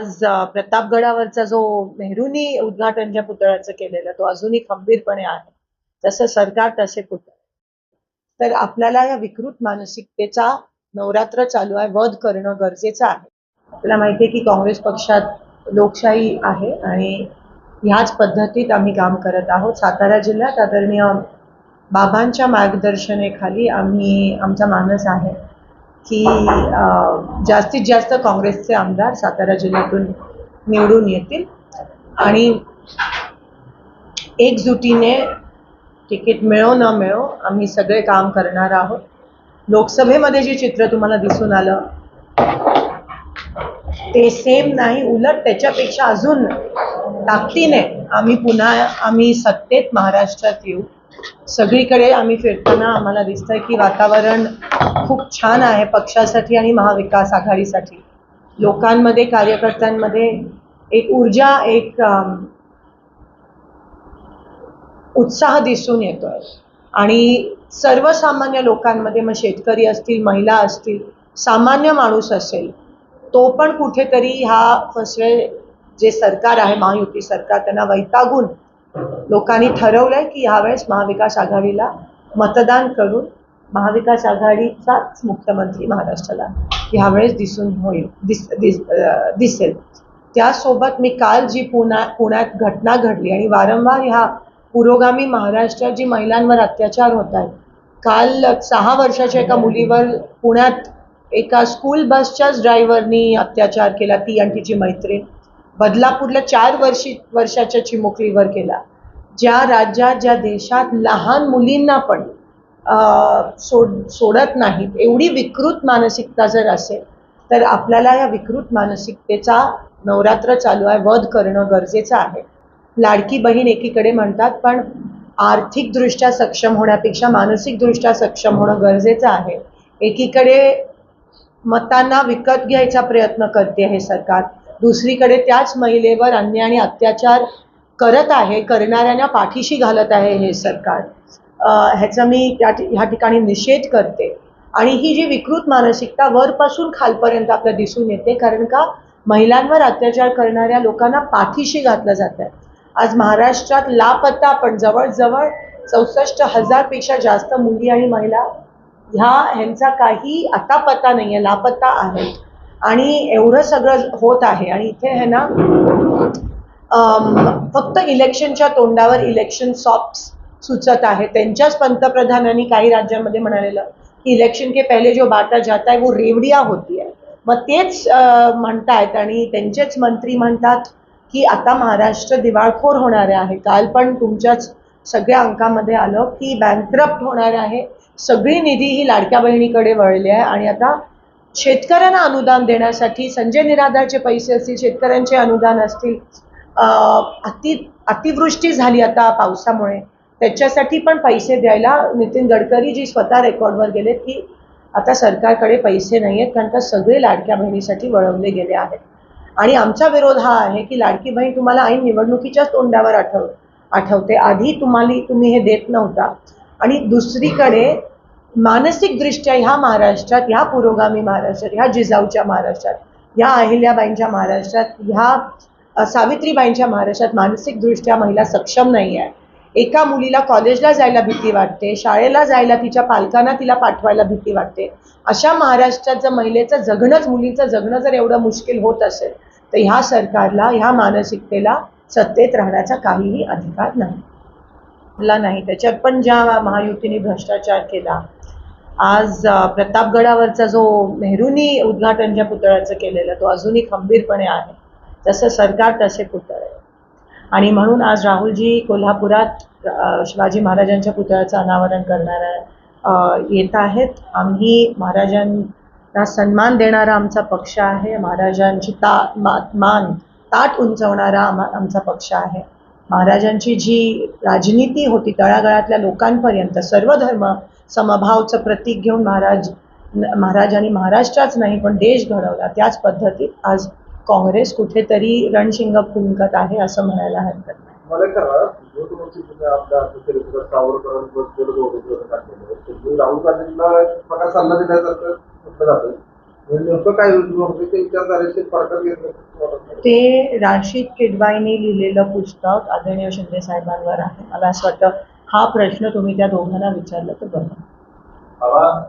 आज प्रतापगडावरचा जो नेहरूंनी उद्घाटनच्या पुतळ्याचं केलेलं तो अजूनही खंबीरपणे आहे. जसं सरकार तसे पुतळे तर आपल्याला या विकृत मानसिकतेचा नवरात्र चालू आहे वध करणं गरजेचं आहे. आपल्याला माहिती आहे की काँग्रेस पक्षात लोकशाही आहे आणि ह्याच पद्धतीत आम्ही काम करत आहोत. सातारा जिल्ह्यात आदरणीय बाबांच्या मार्गदर्शनेखाली आम्ही आमचा मानस आहे. की जास्तीत जास्त काँग्रेसचे आमदार सातारा जिल्ह्यातून निवडून येतील. आणि एकजुटीने तिकीट मिळो न मिळो आम्ही सगळे काम करणार आहोत. लोकसभेमध्ये जे चित्र तुम्हाला दिसून आलं ते सेम नाही उलट त्याच्यापेक्षा अजून ताकदीने आम्ही पुन्हा आम्ही सत्तेत महाराष्ट्रात येऊ. सगळीकडे आम्ही फिरताना आम्हाला दिसतंय की वातावरण खूप छान आहे पक्षासाठी आणि महाविकास आघाडीसाठी. लोकांमध्ये कार्यकर्त्यांमध्ये एक ऊर्जा एक उत्साह दिसून येतोय. आणि सर्वसामान्य लोकांमध्ये मग शेतकरी असतील महिला असतील सामान्य माणूस असेल तो पण कुठेतरी ह्या फसवे जे सरकार आहे महायुती सरकार त्यांना वैतागून लोकांनी ठरवलंय की ह्यावेळेस महाविकास आघाडीला मतदान करून महाविकास आघाडीचाच मुख्यमंत्री महाराष्ट्राला यावेळेस दिसून होईल दिस दिस दिसेल. त्यासोबत मी काल जी पुण्या पुण्यात घटना घडली आणि वारंवार ह्या पुरोगामी महाराष्ट्रात जी महिलांवर अत्याचार होत आहेत काल सहा वर्षाच्या एका मुलीवर पुण्यात एका स्कूल बसच्याच ड्रायव्हरनी अत्याचार केला ती आणि तिची मैत्रीण. बदलापूरला चार वर्षी वर्षाच्या चिमुकलीवर केला. ज्या राज्यात ज्या देशात लहान मुलींना पण सोड सोडत नाहीत एवढी विकृत मानसिकता जर असेल तर आपल्याला या विकृत मानसिकतेचा नवरात्र चालू आहे वध करणं गरजेचं आहे. लाडकी बहीण एकीकडे म्हणतात पण आर्थिकदृष्ट्या सक्षम होण्यापेक्षा मानसिकदृष्ट्या सक्षम होणं गरजेचं आहे. एकीकडे मतांना विकत घ्यायचा प्रयत्न करते हे सरकार. दुसरीकडे त्याच महिलेवर अन्याय आणि अत्याचार करत आहे करणाऱ्यांना पाठीशी घालत आहे हे सरकार. ह्याचा मी त्या ह्या ठिकाणी निषेध करते. आणि ही जी विकृत मानसिकता वरपासून खालपर्यंत आपल्याला दिसून येते कारण का? महिलांवर अत्याचार करणाऱ्या लोकांना पाठीशी घातलं जात आहे. आज महाराष्ट्रात लापत्ता पण जवळजवळ चौसष्ट हजारपेक्षा जास्त मुली आणि महिला ह्या ह्यांचा काही आता पत्ता नाही आहे लापत्ता आहेत. आणि एवढं सगळं होत आहे. आणि इथे आहे ना फक्त इलेक्शनच्या तोंडावर इलेक्शन सॉफ्ट सुचत आहे. त्यांच्याच पंतप्रधानांनी काही राज्यांमध्ये म्हणालेलं की इलेक्शन के पहिले जो बाटा जाता है वो रेवडिया होती आहे मग तेच अं, म्हणतायत आणि त्यांचेच मंत्री म्हणतात की आता महाराष्ट्र दिवाळखोर होणार आहे. काल पण तुमच्याच सगळ्या अंकामध्ये आलं की बँकरप्ट होणार आहे. सगळी निधी ही लाडक्या बहिणीकडे वळली आहे आणि आता शेतकऱ्यांना अनुदान देण्यासाठी संजय निराधारचे पैसे असतील शेतकऱ्यांचे अनुदान असतील अति अतिवृष्टी झाली आता पावसामुळे. त्याच्यासाठी पण पैसे द्यायला नितीन गडकरी जी स्वतः रेकॉर्डवर गेलेत की आता सरकारकडे पैसे नाही आहेत कारण का सगळे लाडक्या बहिणीसाठी वळवले गेले आहेत. आणि आमचा विरोध हा आहे की लाडकी बहीण तुम्हाला ऐन निवडणुकीच्याच तोंडावर आठव आठवते. आधी तुम्हाला तुम्ही हे देत नव्हता. आणि दुसरीकडे मानसिकदृष्ट्या ह्या महाराष्ट्रात ह्या पुरोगामी महाराष्ट्रात ह्या जिजाऊच्या महाराष्ट्रात ह्या अहिल्याबाईंच्या महाराष्ट्रात ह्या सावित्रीबाईंच्या महाराष्ट्रात मानसिकदृष्ट्या महिला सक्षम नाही आहे एका मुलीला कॉलेजला जायला भीती वाटते शाळेला जायला तिच्या पालकांना तिला पाठवायला भीती वाटते. अशा महाराष्ट्रात जर महिलेचं जगणंच मुलीचं जगणं जर एवढं मुश्किल होत असेल तर ह्या सरकारला ह्या मानसिकतेला सत्तेत राहण्याचा काहीही अधिकार नाही. ला नाही. त्याच्यात पण ज्या महायुतीने भ्रष्टाचार केला आज प्रतापगडावरचा जो नेहरूंनी उद्घाटनच्या पुतळ्याचं केलेलं तो अजूनही खंबीरपणे आहे. जसं सरकार तसे पुतळे. आणि म्हणून आज राहुलजी कोल्हापुरात शिवाजी महाराजांच्या पुतळ्याचं अनावरण करणार येत आहेत. आम्ही महाराजांना सन्मान देणारा आमचा पक्ष आहे. महाराजांची ता मा- मान ताट उंचवणारा आमा आमचा पक्ष आहे. महाराजांची जी राजनीती होती तळागाळातल्या लोकांपर्यंत सर्व धर्म समभावचं प्रतीक घेऊन महाराज महाराजांनी महाराष्ट्राच नाही पण देश घडवला त्याच पद्धतीत आज काँग्रेस कुठेतरी रणशिंग फुंकत आहे असं म्हणायला हरकत नाही मला सावरकरांवर राहुल गांधींना सल्ला देण्यासारखं म्हटलं जातं नेमकं काय ते राशीद किडवाईने लिहिलेलं पुस्तक आदरणीय शिंदे साहेबांवर आहे. मला असं वाटतं हा प्रश्न तुम्ही त्या दोघांना विचारला तर बरं. बाबा